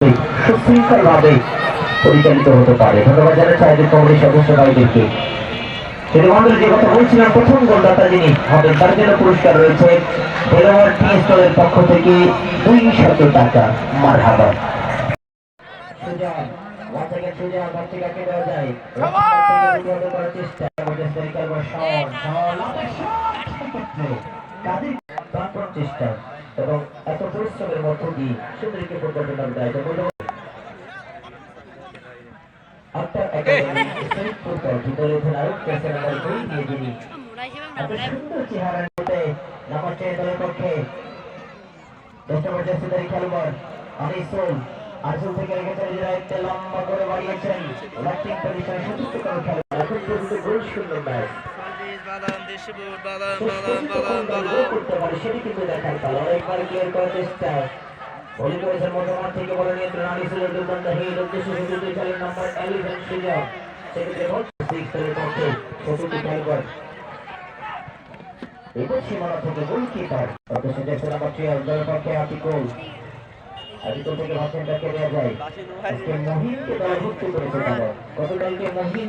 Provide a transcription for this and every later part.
সুশৃঙ্খল ভাবে পরিচালিত হতে পারে। ধন্যবাদ জানাচ্ছি আয়োজক কমিটির সদস্য ভাইদেরকে। যে কথা বলছিলাম প্রথম গোলদাতা যিনি হবেন তার জন্য পুরস্কার রয়েছে দেলোয়ার টি স্টলের পক্ষ থেকে দুই শত টাকা মার করার চেষ্টা। এবং এত পরিশ্রমের মধ্য দিয়ে সুন্দরীকে ফুটবল। টুর্নামেন্ট আয়োজন করল আফটার একাডেমি অধিনায়ক নাম্বার দুই। যিনি এত সুন্দর চেহারার মধ্যে নাম্বার চার দলের পক্ষে। দশ নম্বর জার্সিধারী খেলোয়াড় আনিসুল আনিসুল থেকে রেখে চলে লম্বা করে বাড়িয়েছেন। পজিশনে খেলোয়াড়। এখন পর্যন্ত গোল শূন্য ম্যাচ বাদাম দেশি কোন বাদাম দল বাদাম গোল করতে পারে সেটি কিন্তু দেখার পালা অনেকবার ক্লিয়ার করার চেষ্টা। ভলি করেছেন মধ্যমাঠ থেকে বলে নিয়ন্ত্রণ আনিসুলের দুর্দান্ত হিট। উদ্দেশ্য সুযোগ চালের নাম্বার এলিভেন সুযোগ। সেক্ষেত্রে বল সিক্স দলের পক্ষে চতুর্থ খেলোয়াড়। এবার সীমানা থেকে গোলকিপার অথচ দেখছে নাম্বার টুয়েলভ দলের পক্ষে আতিকুল। আতিকুল থেকে ভাষণটাকে দেওয়া যায়। আজকে মহিনকে দলভুক্ত করেছে তারা। গতকালকে মহিন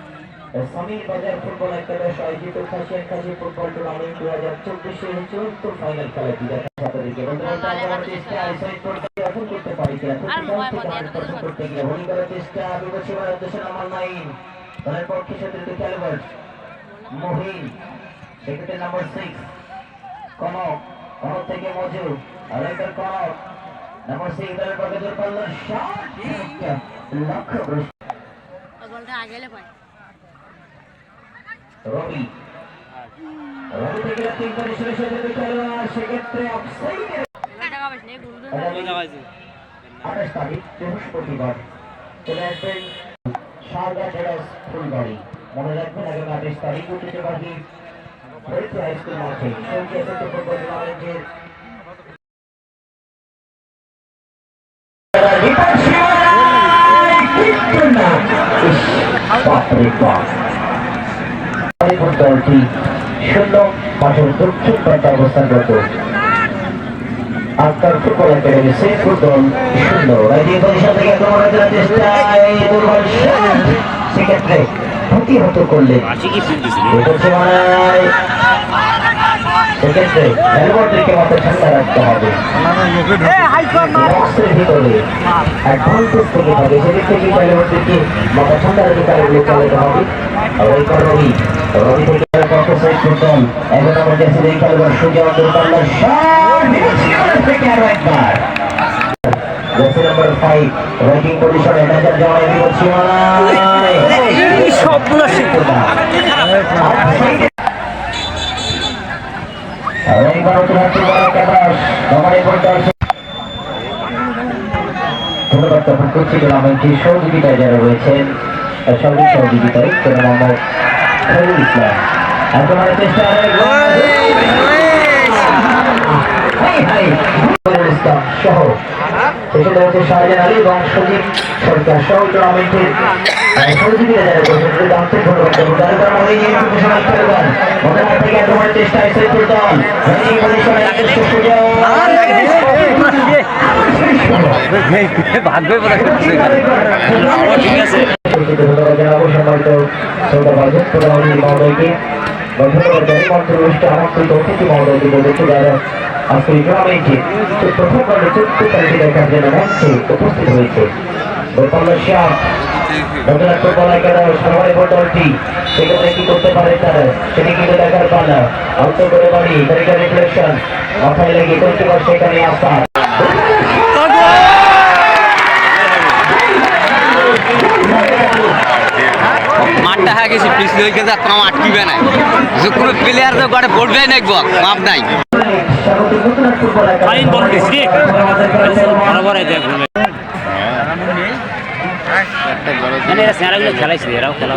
সমীর বাজার ফুটবল একাদশ আয়োজিত খাসিয়ান খাসি ফুটবল টুর্নামেন্ট দু হাজার চব্বিশের চতুর্থ ফাইনাল খেলাটি দেখা করতে এখন করতে পারি করতে গিয়ে হোলিং করার চেষ্টা বিপক্ষে মারার উদ্দেশ্যে নাম্বার নাইন। দলের পক্ষে মহিন সেক্ষেত্রে নাম্বার সিক্স কনক কনক থেকে মজু আর একবার কনক নাম্বার সিক্স দলের পক্ষে শট লক্ষ্য ভ্রষ্ট বলটা আগে এলে পাই রবি। রবি থেকে তিন পজিশনে সতীর্থ খেলোয়াড় সেক্ষেত্রে অফসাইডের টাকা পাইস নেই গুরু আঠাশ তারিখ বৃহস্পতিবার চলে আসবেন সারদা টেরাস ফুলবাড়ি মনে রাখবেন আগামী আঠাশ তারিখ ঐতিহ্যবাহী হরিপুর হাই স্কুল মাঠে সৌদি এসেছে ফুটবল টুর্নামেন্টের বিপদ সীমানায় কিন্তু না। ইস, বাপরে বাপ। হরিপুর দলটি শূন্য মাঠের দক্ষিণ প্রান্তে অবস্থানরত আক্তার ফুটবল একাডেমি সেই ফুটবল শূন্য। রাজ্য পজিশন থেকে আক্রমণ করার চেষ্টায় দুর্বল সেক্ষেত্রে প্রতিহত করলেন সেক্ষেত্রে খেলোয়াড়দেরকে মাথা ঠান্ডা রাখতে হবে। বক্সের ভিতরে অ্যাডভান্টেজ থেকে হবে। সেদিক থেকে খেলোয়াড়দেরকে মাথা ঠান্ডা রেখে খেলাগুলো চালাতে হবে। পর রবি। রবি থেকে পক্ষ সাইড ফুটবল এখন আমার কাছে এই খেলোয়াড় সুজন দুর্বাল্লার শট সীমানা থেকে আরও একবার। জার্সি নাম্বার ফাইভ রাইটিং পজিশনে নাজার জামাই বিপদ সীমানায় সবগুলো আর এইবার নতুন হাতে বড় ক্যাপাস এই বলটা ধন্যবাদ তখন করছি গ্রামের সহযোগিতায় যারা রয়েছেন। তার সঙ্গে সহযোগিতায় কোন মোহাম্মদ খলিল ইসলাম। চেষ্টা হাই খলিল ইসলাম সহ সেখানে শাহজাহান আলী এবং সজীব সরকার সহ টুর্নামেন্টের সহযোগিতা যারা করছেন তাদের ধন্যবাদ দেবো তার কারণ অনেক এই প্রফেশনাল খেলোয়াড় মোটামুটি থেকে একেবারে চেষ্টায় সেফুল দল। রানিং পজিশনে নিজস্ব সুযোগ ভাগ্যই বলে ঠিক আছে। ধন্যবাদ জানাব সম্মানিত শ্রোতা ভাজন প্রধানী মহোদয়কে ধন্যবাদ জানি মন্ত্রী আমন্ত্রিত অতিথি মহোদয়কে বলেছে যারা আজকে টুর্নামেন্টে প্রথমবার চতুর্থ তারিখে দেখার জন্য মঞ্চে উপস্থিত হয়েছে। সেখানে আসা টাকা হ্যাঁ গেছি পিস লইকে যা তোমার আটকিবে নাই। যে কোনো প্লেয়ার তো গড়ে পড়বে না বল মাপ নাই। ফাইন বল দিছি বরাবর এই দেখ খেলাইছে খেলা